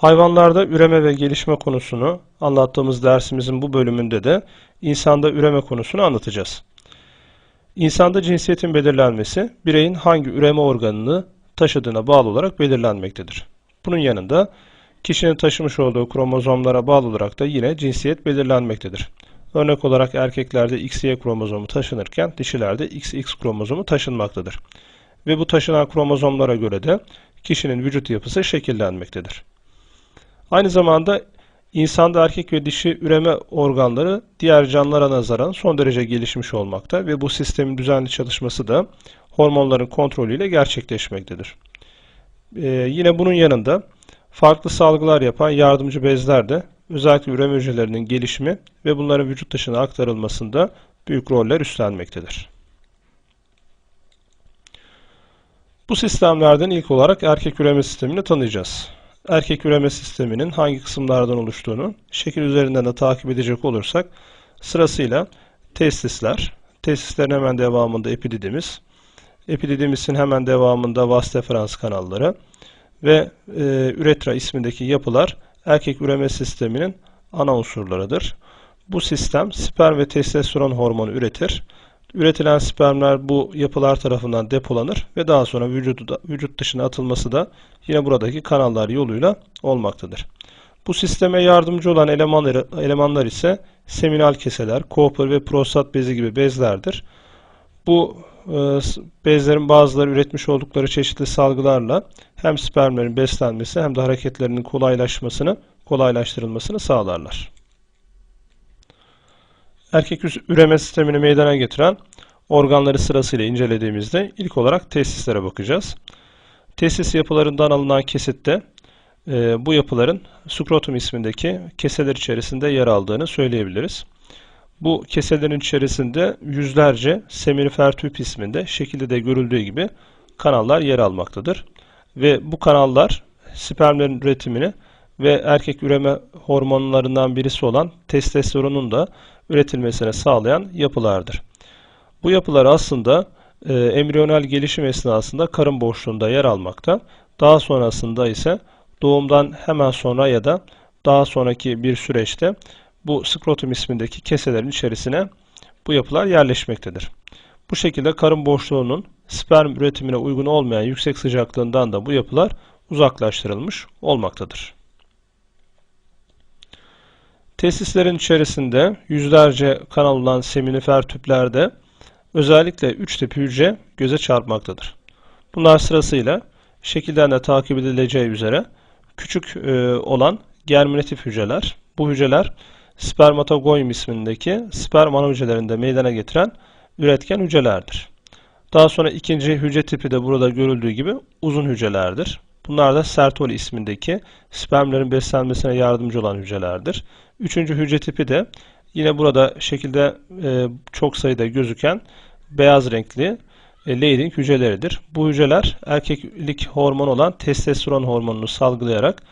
Hayvanlarda üreme ve gelişme konusunu anlattığımız dersimizin bu bölümünde de insanda üreme konusunu anlatacağız. İnsanda cinsiyetin belirlenmesi bireyin hangi üreme organını taşıdığına bağlı olarak belirlenmektedir. Bunun yanında kişinin taşımış olduğu kromozomlara bağlı olarak da yine cinsiyet belirlenmektedir. Örnek olarak erkeklerde XY kromozomu taşınırken dişilerde XX kromozomu taşınmaktadır. Ve bu taşınan kromozomlara göre de kişinin vücut yapısı şekillenmektedir. Aynı zamanda insanda erkek ve dişi üreme organları diğer canlılara nazaran son derece gelişmiş olmakta ve bu sistemin düzenli çalışması da hormonların kontrolüyle gerçekleşmektedir. Ee, yine bunun yanında farklı salgılar yapan yardımcı bezler de özellikle üreme hücrelerinin gelişimi ve bunların vücut dışına aktarılmasında büyük roller üstlenmektedir. Bu sistemlerden ilk olarak erkek üreme sistemini tanıyacağız. Erkek üreme sisteminin hangi kısımlardan oluştuğunu şekil üzerinden de takip edecek olursak sırasıyla testisler, testislerin hemen devamında epididimiz, epididimisin hemen devamında vas deferans kanalları ve e, üretra ismindeki yapılar erkek üreme sisteminin ana unsurlarıdır. Bu sistem sperm ve testosteron hormonu üretir. Üretilen spermler bu yapılar tarafından depolanır ve daha sonra vücuda, vücut dışına atılması da yine buradaki kanallar yoluyla olmaktadır. Bu sisteme yardımcı olan elemanlar, elemanlar ise seminal keseler, Cooper ve prostat bezi gibi bezlerdir. Bu e, bezlerin bazıları üretmiş oldukları çeşitli salgılarla hem spermlerin beslenmesi hem de hareketlerinin kolaylaşmasını, kolaylaştırılmasını sağlarlar. Erkek üreme sistemini meydana getiren organları sırasıyla incelediğimizde ilk olarak tesislere bakacağız. Tesis yapılarından alınan kesitte e, bu yapıların skrotum ismindeki keseler içerisinde yer aldığını söyleyebiliriz. Bu keselerin içerisinde yüzlerce seminifer tüp isminde şekilde de görüldüğü gibi kanallar yer almaktadır. Ve bu kanallar spermlerin üretimini ve erkek üreme hormonlarından birisi olan testosteronun da üretilmesine sağlayan yapılardır. Bu yapılar aslında e, embriyonal gelişim esnasında karın boşluğunda yer almakta. Daha sonrasında ise doğumdan hemen sonra ya da daha sonraki bir süreçte bu skrotum ismindeki keselerin içerisine bu yapılar yerleşmektedir. Bu şekilde karın boşluğunun sperm üretimine uygun olmayan yüksek sıcaklığından da bu yapılar uzaklaştırılmış olmaktadır. Tesislerin içerisinde yüzlerce kanal olan seminifer tüplerde özellikle 3 tip hücre göze çarpmaktadır. Bunlar sırasıyla şekilden de takip edileceği üzere küçük e, olan germinatif hücreler. Bu hücreler spermatogoyum ismindeki sperm ana hücrelerinde meydana getiren üretken hücrelerdir. Daha sonra ikinci hücre tipi de burada görüldüğü gibi uzun hücrelerdir. Bunlar da Sertoli ismindeki spermlerin beslenmesine yardımcı olan hücrelerdir. Üçüncü hücre tipi de yine burada şekilde e, çok sayıda gözüken beyaz renkli e, Leydig hücreleridir. Bu hücreler erkeklik hormonu olan testosteron hormonunu salgılayarak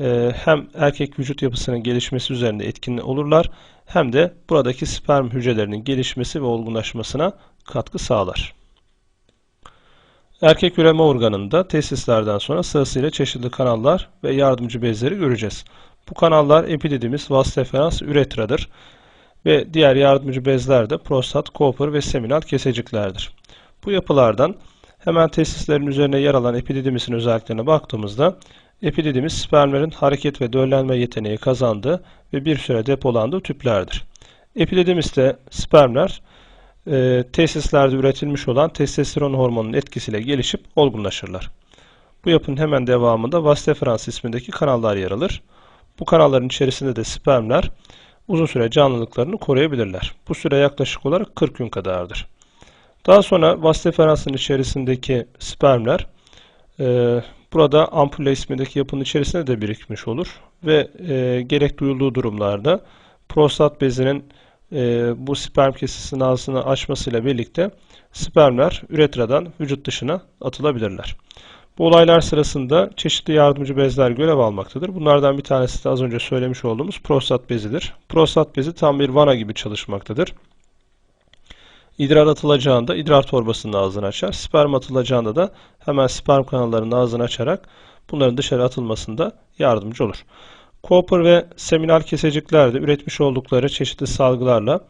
e, hem erkek vücut yapısının gelişmesi üzerinde etkin olurlar hem de buradaki sperm hücrelerinin gelişmesi ve olgunlaşmasına katkı sağlar. Erkek üreme organında testislerden sonra sırasıyla çeşitli kanallar ve yardımcı bezleri göreceğiz. Bu kanallar epididimiz, vas deferans, üretradır ve diğer yardımcı bezler de prostat, Cooper ve seminal keseciklerdir. Bu yapılardan hemen testislerin üzerine yer alan epididimisin özelliklerine baktığımızda epididimiz spermlerin hareket ve döllenme yeteneği kazandığı ve bir süre depolandığı tüplerdir. Epididimiste spermler e, tesislerde üretilmiş olan testosteron hormonunun etkisiyle gelişip olgunlaşırlar. Bu yapının hemen devamında vas deferans ismindeki kanallar yer alır. Bu kanalların içerisinde de spermler uzun süre canlılıklarını koruyabilirler. Bu süre yaklaşık olarak 40 gün kadardır. Daha sonra vas deferansın içerisindeki spermler e, burada ampulle ismindeki yapının içerisinde de birikmiş olur ve e, gerek duyulduğu durumlarda prostat bezinin e, bu sperm kesesinin ağzını açmasıyla birlikte spermler üretradan vücut dışına atılabilirler. Bu olaylar sırasında çeşitli yardımcı bezler görev almaktadır. Bunlardan bir tanesi de az önce söylemiş olduğumuz prostat bezidir. Prostat bezi tam bir vana gibi çalışmaktadır. İdrar atılacağında idrar torbasının ağzını açar. Sperm atılacağında da hemen sperm kanallarının ağzını açarak bunların dışarı atılmasında yardımcı olur. Cooper ve seminal kesecikler de üretmiş oldukları çeşitli salgılarla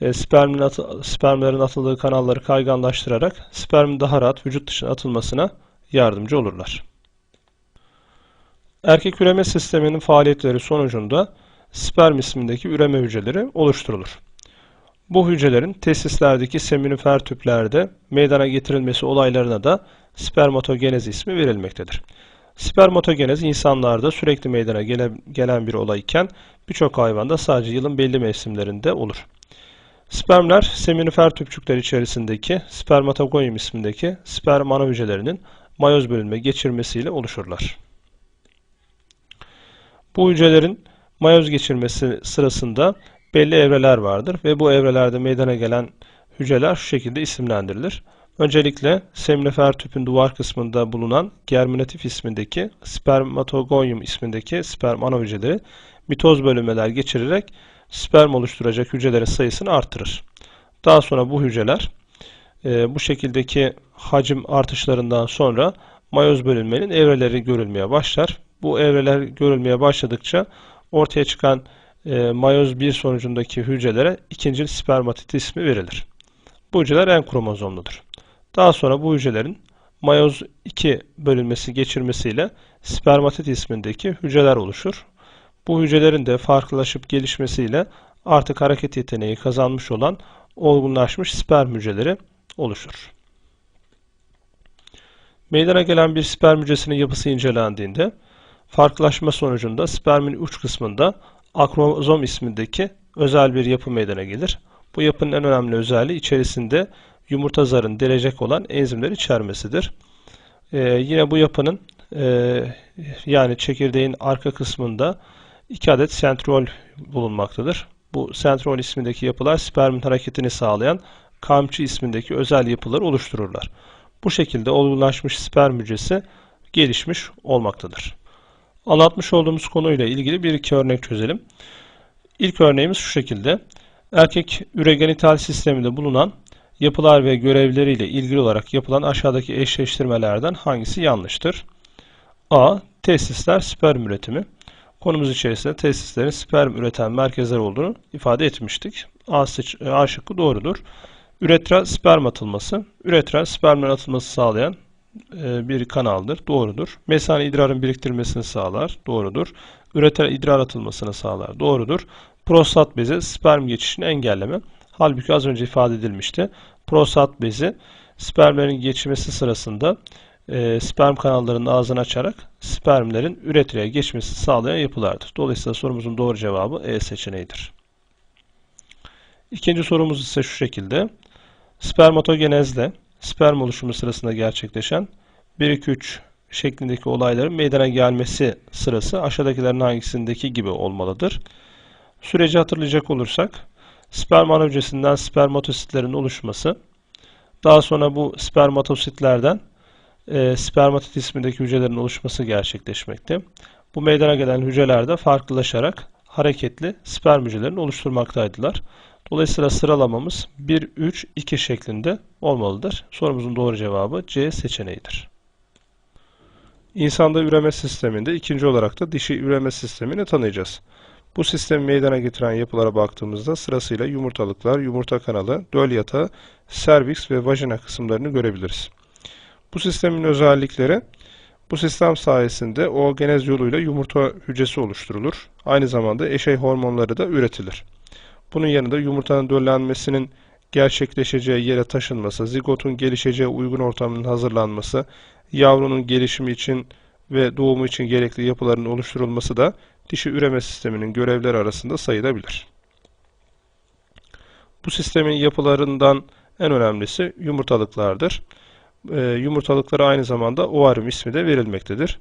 e, spermin atı- spermlerin atıldığı kanalları kayganlaştırarak spermin daha rahat vücut dışına atılmasına yardımcı olurlar. Erkek üreme sisteminin faaliyetleri sonucunda sperm ismindeki üreme hücreleri oluşturulur. Bu hücrelerin tesislerdeki seminifer tüplerde meydana getirilmesi olaylarına da spermatogenez ismi verilmektedir. Spermatogenez insanlarda sürekli meydana gele- gelen bir olay iken birçok hayvanda sadece yılın belli mevsimlerinde olur. Spermler seminifer tüpçükler içerisindeki spermatogoyum ismindeki sperm ana hücrelerinin mayoz bölünme geçirmesiyle oluşurlar. Bu hücrelerin mayoz geçirmesi sırasında belli evreler vardır ve bu evrelerde meydana gelen hücreler şu şekilde isimlendirilir. Öncelikle seminifer tüpün duvar kısmında bulunan germinatif ismindeki spermatogonium ismindeki sperm ana hücreleri mitoz bölünmeler geçirerek sperm oluşturacak hücrelerin sayısını artırır. Daha sonra bu hücreler e, bu şekildeki hacim artışlarından sonra mayoz bölünmenin evreleri görülmeye başlar. Bu evreler görülmeye başladıkça ortaya çıkan e, mayoz 1 sonucundaki hücrelere ikinci spermatit ismi verilir. Bu hücreler en kromozomludur. Daha sonra bu hücrelerin mayoz 2 bölünmesi geçirmesiyle spermatit ismindeki hücreler oluşur. Bu hücrelerin de farklılaşıp gelişmesiyle artık hareket yeteneği kazanmış olan olgunlaşmış sperm hücreleri oluşur. Meydana gelen bir sperm hücresinin yapısı incelendiğinde farklılaşma sonucunda spermin uç kısmında akromozom ismindeki özel bir yapı meydana gelir. Bu yapının en önemli özelliği içerisinde yumurta zarını delecek olan enzimleri içermesidir. Ee, yine bu yapının e, yani çekirdeğin arka kısmında iki adet sentrol bulunmaktadır. Bu sentrol ismindeki yapılar spermin hareketini sağlayan kamçı ismindeki özel yapıları oluştururlar. Bu şekilde olgunlaşmış sperm hücresi gelişmiş olmaktadır. Anlatmış olduğumuz konuyla ilgili bir iki örnek çözelim. İlk örneğimiz şu şekilde. Erkek üregenital sisteminde bulunan yapılar ve görevleriyle ilgili olarak yapılan aşağıdaki eşleştirmelerden hangisi yanlıştır? A. Testisler sperm üretimi. Konumuz içerisinde testislerin sperm üreten merkezler olduğunu ifade etmiştik. A, seç- A şıkkı doğrudur. Üretra sperm atılması. Üretra spermlerin atılması sağlayan e, bir kanaldır. Doğrudur. Mesane idrarın biriktirmesini sağlar. Doğrudur. Üreter idrar atılmasını sağlar. Doğrudur. Prostat bezi sperm geçişini engelleme. Halbuki az önce ifade edilmişti. Prostat bezi spermlerin geçmesi sırasında e, sperm kanallarının ağzını açarak spermlerin üretreye geçmesini sağlayan yapılardır. Dolayısıyla sorumuzun doğru cevabı E seçeneğidir. İkinci sorumuz ise şu şekilde. Spermatogenezle sperm oluşumu sırasında gerçekleşen 1-2-3 şeklindeki olayların meydana gelmesi sırası aşağıdakilerin hangisindeki gibi olmalıdır? Süreci hatırlayacak olursak, sperm ana hücresinden spermatositlerin oluşması, daha sonra bu spermatositlerden e, spermatit ismindeki hücrelerin oluşması gerçekleşmekte. Bu meydana gelen hücrelerde farklılaşarak hareketli sperm hücrelerini oluşturmaktaydılar. Dolayısıyla sıralamamız 1, 3, 2 şeklinde olmalıdır. Sorumuzun doğru cevabı C seçeneğidir. İnsanda üreme sisteminde ikinci olarak da dişi üreme sistemini tanıyacağız. Bu sistemi meydana getiren yapılara baktığımızda sırasıyla yumurtalıklar, yumurta kanalı, döl yatağı, serviks ve vajina kısımlarını görebiliriz. Bu sistemin özellikleri bu sistem sayesinde oogenez yoluyla yumurta hücresi oluşturulur. Aynı zamanda eşey hormonları da üretilir. Bunun yanında yumurtanın döllenmesinin gerçekleşeceği yere taşınması, zigotun gelişeceği uygun ortamın hazırlanması, yavrunun gelişimi için ve doğumu için gerekli yapıların oluşturulması da dişi üreme sisteminin görevleri arasında sayılabilir. Bu sistemin yapılarından en önemlisi yumurtalıklardır. E, yumurtalıklara aynı zamanda ovaryum ismi de verilmektedir.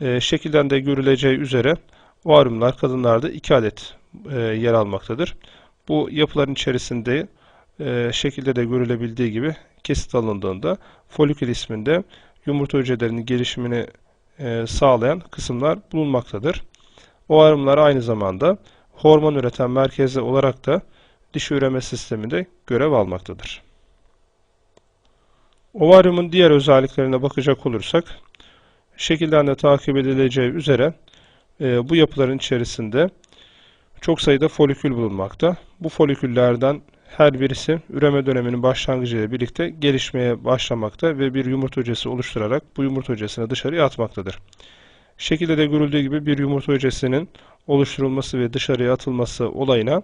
E, şekilden de görüleceği üzere ovaryumlar kadınlarda 2 adet e, yer almaktadır. Bu yapıların içerisinde e, şekilde de görülebildiği gibi kesit alındığında folikül isminde yumurta hücrelerinin gelişimini e, sağlayan kısımlar bulunmaktadır. Ovaryumlar aynı zamanda hormon üreten merkezi olarak da dişi üreme sisteminde görev almaktadır. Ovaryumun diğer özelliklerine bakacak olursak, Şekilden de takip edileceği üzere e, bu yapıların içerisinde çok sayıda folikül bulunmakta. Bu foliküllerden her birisi üreme döneminin başlangıcı ile birlikte gelişmeye başlamakta ve bir yumurta hücresi oluşturarak bu yumurta hücresini dışarıya atmaktadır. Şekilde de görüldüğü gibi bir yumurta hücresinin oluşturulması ve dışarıya atılması olayına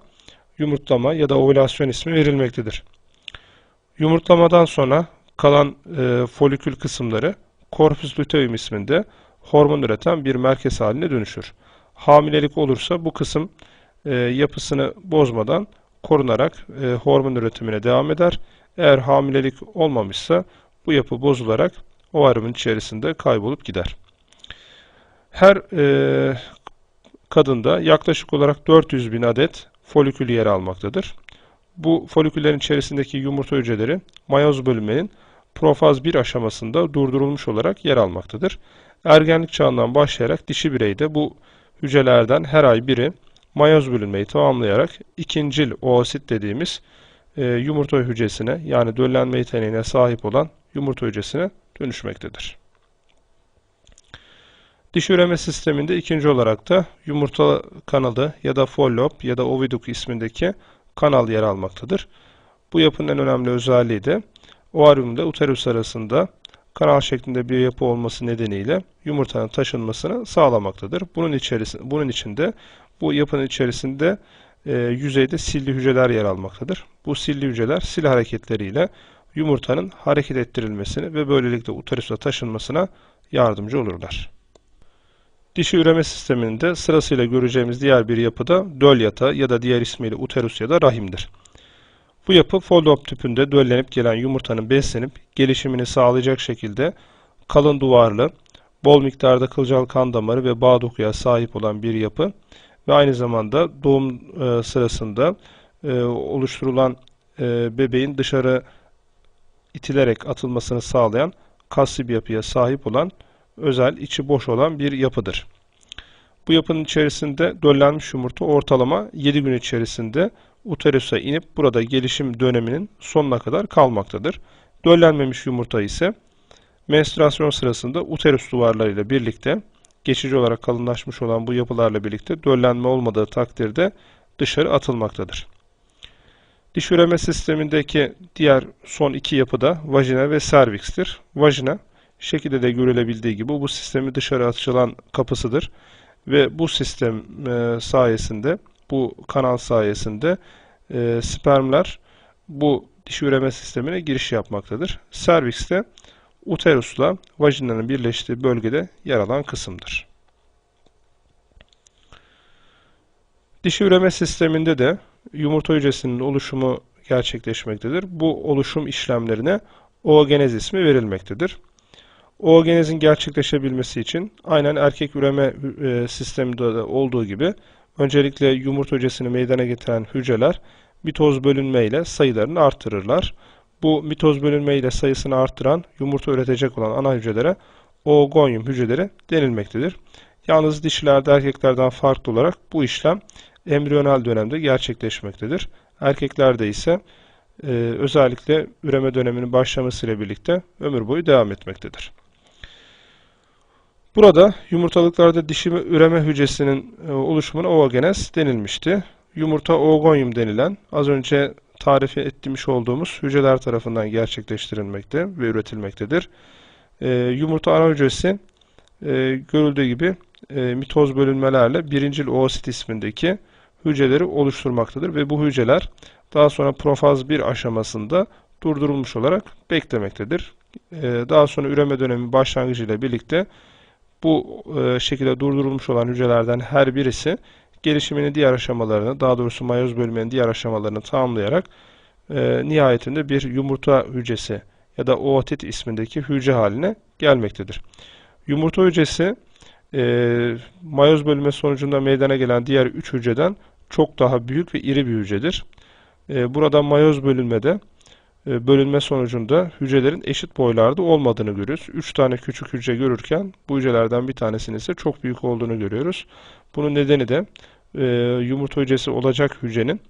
yumurtlama ya da ovülasyon ismi verilmektedir. Yumurtlamadan sonra kalan e, folikül kısımları korpus luteum isminde hormon üreten bir merkez haline dönüşür. Hamilelik olursa bu kısım e, yapısını bozmadan korunarak e, hormon üretimine devam eder. Eğer hamilelik olmamışsa bu yapı bozularak ovaryumun içerisinde kaybolup gider. Her e, kadında yaklaşık olarak 400 bin adet folikül yer almaktadır. Bu foliküllerin içerisindeki yumurta hücreleri mayoz bölünmenin profaz 1 aşamasında durdurulmuş olarak yer almaktadır. Ergenlik çağından başlayarak dişi bireyde bu hücrelerden her ay biri mayoz bölünmeyi tamamlayarak ikincil oosit dediğimiz e, yumurta hücresine yani döllenme yeteneğine sahip olan yumurta hücresine dönüşmektedir. Diş üreme sisteminde ikinci olarak da yumurta kanalı ya da follop ya da oviduk ismindeki kanal yer almaktadır. Bu yapının en önemli özelliği de ovaryumda uterus arasında kanal şeklinde bir yapı olması nedeniyle yumurtanın taşınmasını sağlamaktadır. Bunun içerisinde bunun içinde bu yapının içerisinde e, yüzeyde silli hücreler yer almaktadır. Bu silli hücreler sil hareketleriyle yumurtanın hareket ettirilmesini ve böylelikle uterusa taşınmasına yardımcı olurlar. Dişi üreme sisteminde sırasıyla göreceğimiz diğer bir yapı da döl yatağı ya da diğer ismiyle uterus ya da rahimdir. Bu yapı fold-up tüpünde döllenip gelen yumurtanın beslenip gelişimini sağlayacak şekilde kalın duvarlı, bol miktarda kılcal kan damarı ve bağ dokuya sahip olan bir yapı ve aynı zamanda doğum e, sırasında e, oluşturulan e, bebeğin dışarı itilerek atılmasını sağlayan kaslı bir yapıya sahip olan özel, içi boş olan bir yapıdır. Bu yapının içerisinde döllenmiş yumurta ortalama 7 gün içerisinde uterusa inip burada gelişim döneminin sonuna kadar kalmaktadır. Döllenmemiş yumurta ise menstruasyon sırasında uterus duvarlarıyla birlikte geçici olarak kalınlaşmış olan bu yapılarla birlikte döllenme olmadığı takdirde dışarı atılmaktadır. Diş üreme sistemindeki diğer son iki yapı da vajina ve servikstir. Vajina şekilde de görülebildiği gibi bu sistemi dışarı açılan kapısıdır. Ve bu sistem e, sayesinde, bu kanal sayesinde e, spermler bu dişi üreme sistemine giriş yapmaktadır. Serviks de uterusla vajinanın birleştiği bölgede yer alan kısımdır. Dişi üreme sisteminde de yumurta hücresinin oluşumu gerçekleşmektedir. Bu oluşum işlemlerine oogenez ismi verilmektedir. Oogenezin gerçekleşebilmesi için aynen erkek üreme e, sisteminde de olduğu gibi öncelikle yumurta hücresini meydana getiren hücreler mitoz bölünme ile sayılarını artırırlar. Bu mitoz bölünme ile sayısını arttıran yumurta üretecek olan ana hücrelere oogonyum hücreleri denilmektedir. Yalnız dişilerde erkeklerden farklı olarak bu işlem embriyonal dönemde gerçekleşmektedir. Erkeklerde ise e, özellikle üreme döneminin başlamasıyla birlikte ömür boyu devam etmektedir. Burada yumurtalıklarda dişi üreme hücresinin e, oluşumuna oogenez denilmişti. Yumurta oogonyum denilen az önce tarif etmiş olduğumuz hücreler tarafından gerçekleştirilmekte ve üretilmektedir. E, yumurta ana hücresi e, görüldüğü gibi e, mitoz bölünmelerle birincil oosit ismindeki hücreleri oluşturmaktadır ve bu hücreler daha sonra profaz 1 aşamasında durdurulmuş olarak beklemektedir. E, daha sonra üreme dönemi başlangıcıyla birlikte bu e, şekilde durdurulmuş olan hücrelerden her birisi gelişimini diğer aşamalarını, daha doğrusu mayoz bölümünün diğer aşamalarını tamamlayarak e, nihayetinde bir yumurta hücresi ya da ootit ismindeki hücre haline gelmektedir. Yumurta hücresi e, mayoz bölünme sonucunda meydana gelen diğer 3 hücreden çok daha büyük ve iri bir hücredir. E, burada mayoz bölünmede bölünme sonucunda hücrelerin eşit boylarda olmadığını görüyoruz. 3 tane küçük hücre görürken bu hücrelerden bir tanesinin ise çok büyük olduğunu görüyoruz. Bunun nedeni de e, yumurta hücresi olacak hücrenin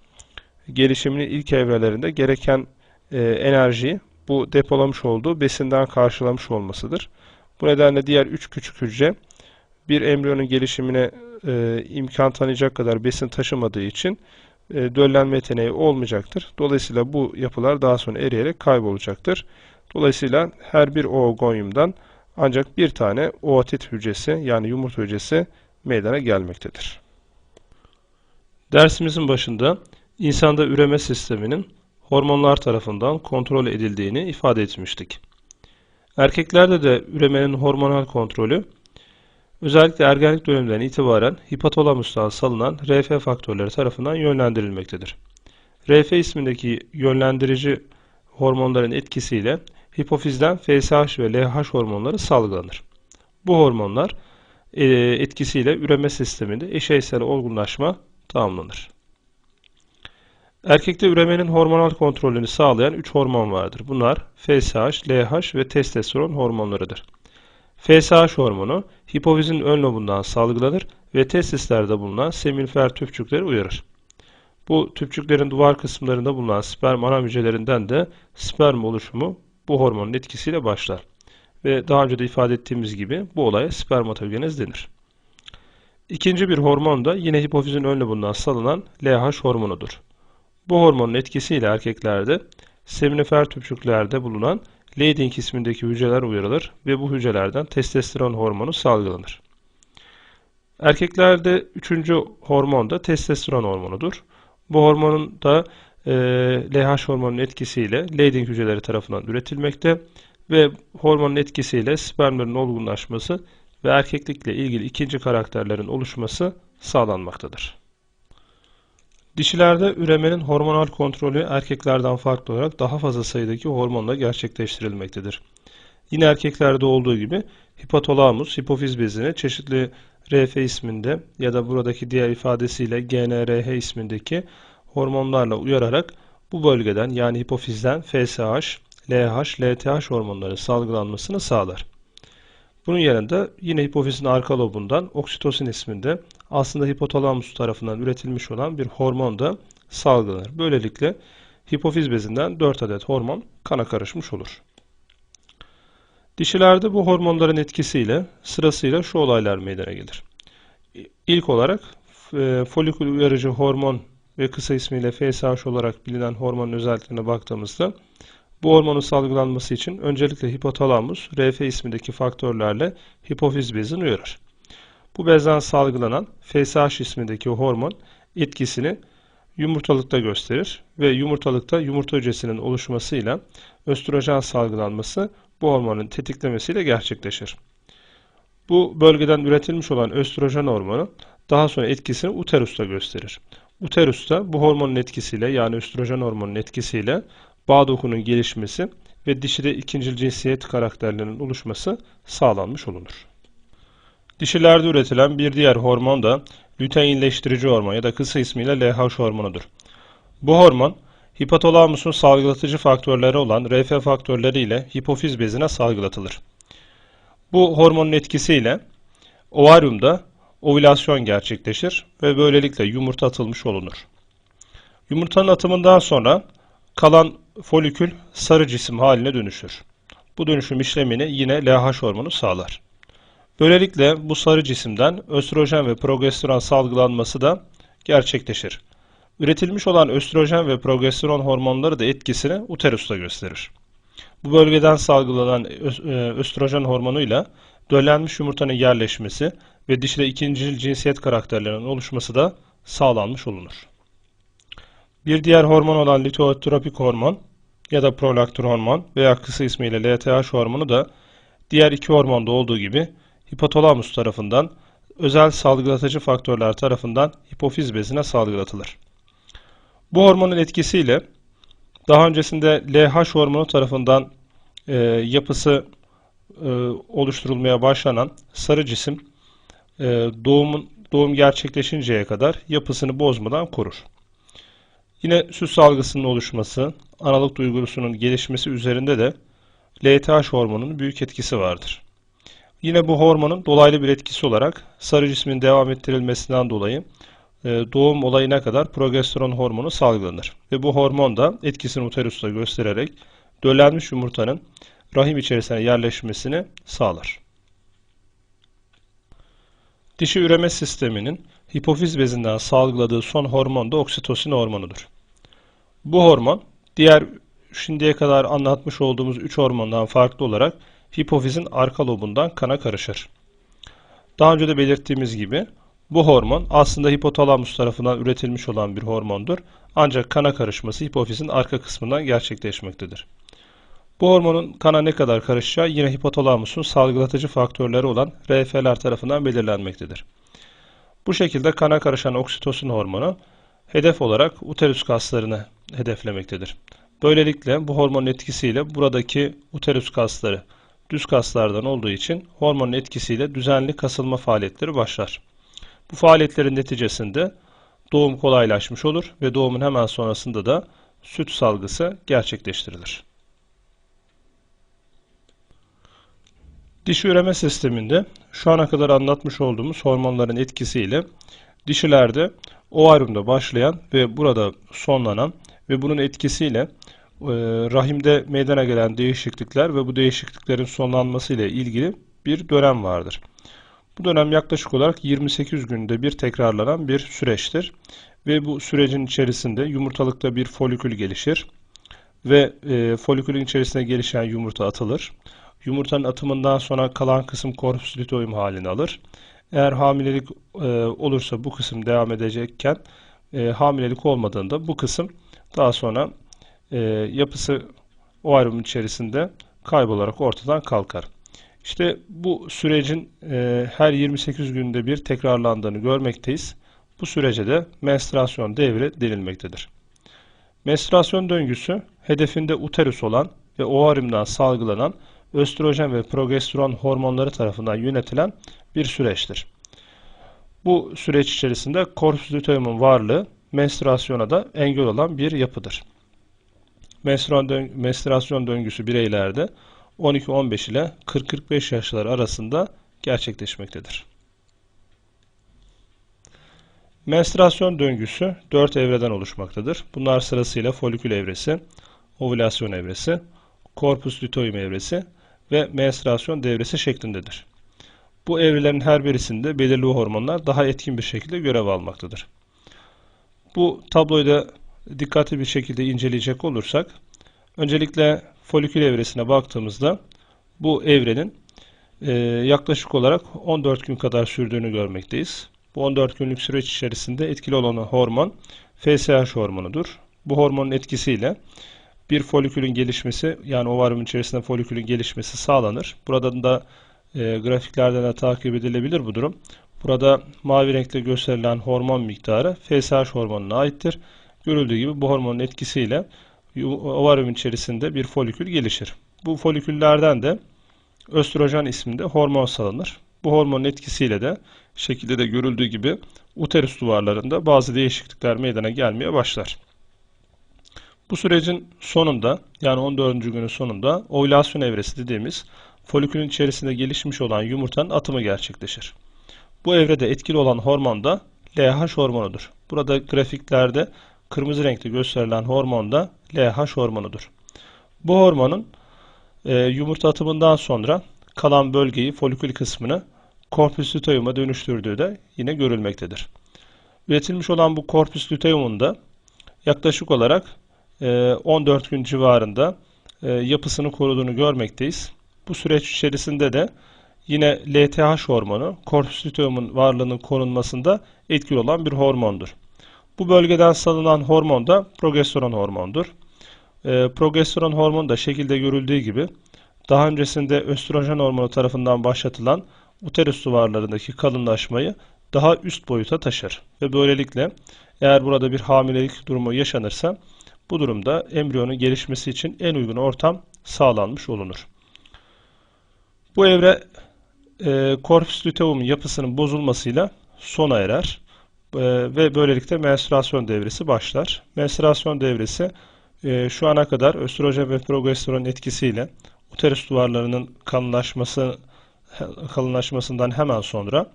gelişiminin ilk evrelerinde gereken e, enerjiyi bu depolamış olduğu besinden karşılamış olmasıdır. Bu nedenle diğer 3 küçük hücre bir embriyonun gelişimine e, imkan tanıyacak kadar besin taşımadığı için e, döllenme yeteneği olmayacaktır. Dolayısıyla bu yapılar daha sonra eriyerek kaybolacaktır. Dolayısıyla her bir oogonyumdan ancak bir tane ootit hücresi yani yumurta hücresi meydana gelmektedir. Dersimizin başında insanda üreme sisteminin hormonlar tarafından kontrol edildiğini ifade etmiştik. Erkeklerde de üremenin hormonal kontrolü özellikle ergenlik döneminden itibaren hipotalamustan salınan RF faktörleri tarafından yönlendirilmektedir. RF ismindeki yönlendirici hormonların etkisiyle hipofizden FSH ve LH hormonları salgılanır. Bu hormonlar e, etkisiyle üreme sisteminde eşeysel olgunlaşma tamamlanır. Erkekte üremenin hormonal kontrolünü sağlayan 3 hormon vardır. Bunlar FSH, LH ve testosteron hormonlarıdır. FSH hormonu hipofizin ön lobundan salgılanır ve testislerde bulunan seminifer tüpçükleri uyarır. Bu tüpçüklerin duvar kısımlarında bulunan sperm ana hücrelerinden de sperm oluşumu bu hormonun etkisiyle başlar. Ve daha önce de ifade ettiğimiz gibi bu olaya spermatogenez denir. İkinci bir hormon da yine hipofizin ön lobundan salınan LH hormonudur. Bu hormonun etkisiyle erkeklerde seminifer tüpçüklerde bulunan Leydig ismindeki hücreler uyarılır ve bu hücrelerden testosteron hormonu salgılanır. Erkeklerde üçüncü hormon da testosteron hormonudur. Bu hormonun da e, LH hormonunun etkisiyle Leydig hücreleri tarafından üretilmekte ve hormonun etkisiyle spermlerin olgunlaşması ve erkeklikle ilgili ikinci karakterlerin oluşması sağlanmaktadır. Dişilerde üremenin hormonal kontrolü erkeklerden farklı olarak daha fazla sayıdaki hormonla gerçekleştirilmektedir. Yine erkeklerde olduğu gibi hipotalamus, hipofiz bezine çeşitli RF isminde ya da buradaki diğer ifadesiyle GNRH ismindeki hormonlarla uyararak bu bölgeden yani hipofizden FSH, LH, LTH hormonları salgılanmasını sağlar. Bunun yanında yine hipofizin arka lobundan oksitosin isminde aslında hipotalamus tarafından üretilmiş olan bir hormon da salgılanır. Böylelikle hipofiz bezinden 4 adet hormon kana karışmış olur. Dişilerde bu hormonların etkisiyle sırasıyla şu olaylar meydana gelir. İlk olarak e, folikül uyarıcı hormon ve kısa ismiyle FSH olarak bilinen hormonun özelliklerine baktığımızda bu hormonun salgılanması için öncelikle hipotalamus, RF ismindeki faktörlerle hipofiz bezini uyarır. Bu bezden salgılanan FSH ismindeki hormon etkisini yumurtalıkta gösterir ve yumurtalıkta yumurta hücresinin oluşmasıyla östrojen salgılanması bu hormonun tetiklemesiyle gerçekleşir. Bu bölgeden üretilmiş olan östrojen hormonu daha sonra etkisini uterusta gösterir. Uterusta bu hormonun etkisiyle yani östrojen hormonunun etkisiyle bağ dokunun gelişmesi ve dişide ikincil cinsiyet karakterlerinin oluşması sağlanmış olunur. Dişilerde üretilen bir diğer hormon da lüteinleştirici hormon ya da kısa ismiyle LH hormonudur. Bu hormon hipotalamusun salgılatıcı faktörleri olan RF faktörleri ile hipofiz bezine salgılatılır. Bu hormonun etkisiyle ovaryumda ovülasyon gerçekleşir ve böylelikle yumurta atılmış olunur. Yumurtanın atımından sonra kalan folikül sarı cisim haline dönüşür. Bu dönüşüm işlemini yine LH hormonu sağlar. Böylelikle bu sarı cisimden östrojen ve progesteron salgılanması da gerçekleşir. Üretilmiş olan östrojen ve progesteron hormonları da etkisini uterusta gösterir. Bu bölgeden salgılanan e, östrojen hormonuyla döllenmiş yumurtanın yerleşmesi ve dişide ikincil cinsiyet karakterlerinin oluşması da sağlanmış olunur. Bir diğer hormon olan litootropik hormon ya da prolaktin hormon veya kısa ismiyle LTH hormonu da diğer iki hormonda olduğu gibi hipotalamus tarafından özel salgılatıcı faktörler tarafından hipofiz bezine salgılatılır. Bu hormonun etkisiyle daha öncesinde LH hormonu tarafından e, yapısı e, oluşturulmaya başlanan sarı cisim e, doğumun doğum gerçekleşinceye kadar yapısını bozmadan korur. Yine süs algısının oluşması, analık duygusunun gelişmesi üzerinde de LTH hormonunun büyük etkisi vardır. Yine bu hormonun dolaylı bir etkisi olarak sarı cismin devam ettirilmesinden dolayı e, doğum olayına kadar progesteron hormonu salgılanır. Ve bu hormon da etkisini uterusta göstererek döllenmiş yumurtanın rahim içerisine yerleşmesini sağlar. Dişi üreme sisteminin hipofiz bezinden salgıladığı son hormon da oksitosin hormonudur. Bu hormon diğer şimdiye kadar anlatmış olduğumuz 3 hormondan farklı olarak hipofizin arka lobundan kana karışır. Daha önce de belirttiğimiz gibi bu hormon aslında hipotalamus tarafından üretilmiş olan bir hormondur. Ancak kana karışması hipofizin arka kısmından gerçekleşmektedir. Bu hormonun kana ne kadar karışacağı yine hipotalamusun salgılatıcı faktörleri olan RF'ler tarafından belirlenmektedir. Bu şekilde kana karışan oksitosin hormonu hedef olarak uterus kaslarını hedeflemektedir. Böylelikle bu hormonun etkisiyle buradaki uterus kasları düz kaslardan olduğu için hormonun etkisiyle düzenli kasılma faaliyetleri başlar. Bu faaliyetlerin neticesinde doğum kolaylaşmış olur ve doğumun hemen sonrasında da süt salgısı gerçekleştirilir. Dişi üreme sisteminde şu ana kadar anlatmış olduğumuz hormonların etkisiyle dişilerde ovaryumda başlayan ve burada sonlanan ve bunun etkisiyle rahimde meydana gelen değişiklikler ve bu değişikliklerin sonlanması ile ilgili bir dönem vardır. Bu dönem yaklaşık olarak 28 günde bir tekrarlanan bir süreçtir. Ve bu sürecin içerisinde yumurtalıkta bir folikül gelişir ve e, folikülün içerisine gelişen yumurta atılır. Yumurtanın atımından sonra kalan kısım korpus luteum halini alır. Eğer hamilelik e, olursa bu kısım devam edecekken e, hamilelik olmadığında bu kısım daha sonra e, yapısı ovaryum içerisinde kaybolarak ortadan kalkar. İşte bu sürecin e, her 28 günde bir tekrarlandığını görmekteyiz. Bu sürece de menstruasyon devri denilmektedir. Menstruasyon döngüsü hedefinde uterus olan ve ovaryumdan salgılanan östrojen ve progesteron hormonları tarafından yönetilen bir süreçtir. Bu süreç içerisinde korpus luteumun varlığı menstruasyona da engel olan bir yapıdır. Menstruasyon döngüsü bireylerde 12-15 ile 40-45 yaşlar arasında gerçekleşmektedir. Menstruasyon döngüsü 4 evreden oluşmaktadır. Bunlar sırasıyla folikül evresi, ovülasyon evresi, korpus luteum evresi ve menstruasyon devresi şeklindedir. Bu evrelerin her birisinde belirli hormonlar daha etkin bir şekilde görev almaktadır. Bu tabloyu da dikkatli bir şekilde inceleyecek olursak, öncelikle folikül evresine baktığımızda bu evrenin e, yaklaşık olarak 14 gün kadar sürdüğünü görmekteyiz. Bu 14 günlük süreç içerisinde etkili olan hormon FSH hormonudur. Bu hormonun etkisiyle bir folikülün gelişmesi yani ovaryum içerisinde folikülün gelişmesi sağlanır. Burada da e, grafiklerden de takip edilebilir bu durum. Burada mavi renkte gösterilen hormon miktarı FSH hormonuna aittir. Görüldüğü gibi bu hormonun etkisiyle ovaryum içerisinde bir folikül gelişir. Bu foliküllerden de östrojen isminde hormon salınır. Bu hormonun etkisiyle de şekilde de görüldüğü gibi uterus duvarlarında bazı değişiklikler meydana gelmeye başlar. Bu sürecin sonunda yani 14. günün sonunda ovülasyon evresi dediğimiz folikülün içerisinde gelişmiş olan yumurtanın atımı gerçekleşir. Bu evrede etkili olan hormon da LH hormonudur. Burada grafiklerde kırmızı renkte gösterilen hormon da LH hormonudur. Bu hormonun e, yumurta atımından sonra kalan bölgeyi, folikül kısmını korpus luteum'a dönüştürdüğü de yine görülmektedir. Üretilmiş olan bu korpus luteumun da yaklaşık olarak 14 e, gün civarında e, yapısını koruduğunu görmekteyiz. Bu süreç içerisinde de yine LTH hormonu korpus luteumun varlığının korunmasında etkili olan bir hormondur. Bu bölgeden salınan hormon da progesteron hormondur. E, progesteron hormonu da şekilde görüldüğü gibi daha öncesinde östrojen hormonu tarafından başlatılan uterus duvarlarındaki kalınlaşmayı daha üst boyuta taşır. Ve böylelikle eğer burada bir hamilelik durumu yaşanırsa bu durumda embriyonun gelişmesi için en uygun ortam sağlanmış olunur. Bu evre e, corpus luteum'un yapısının bozulmasıyla sona erer ve böylelikle menstruasyon devresi başlar. Menstruasyon devresi e, şu ana kadar östrojen ve progesteron etkisiyle uterus duvarlarının kalınlaşması kalınlaşmasından hemen sonra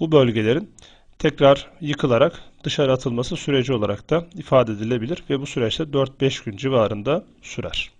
bu bölgelerin tekrar yıkılarak dışarı atılması süreci olarak da ifade edilebilir ve bu süreçte 4-5 gün civarında sürer.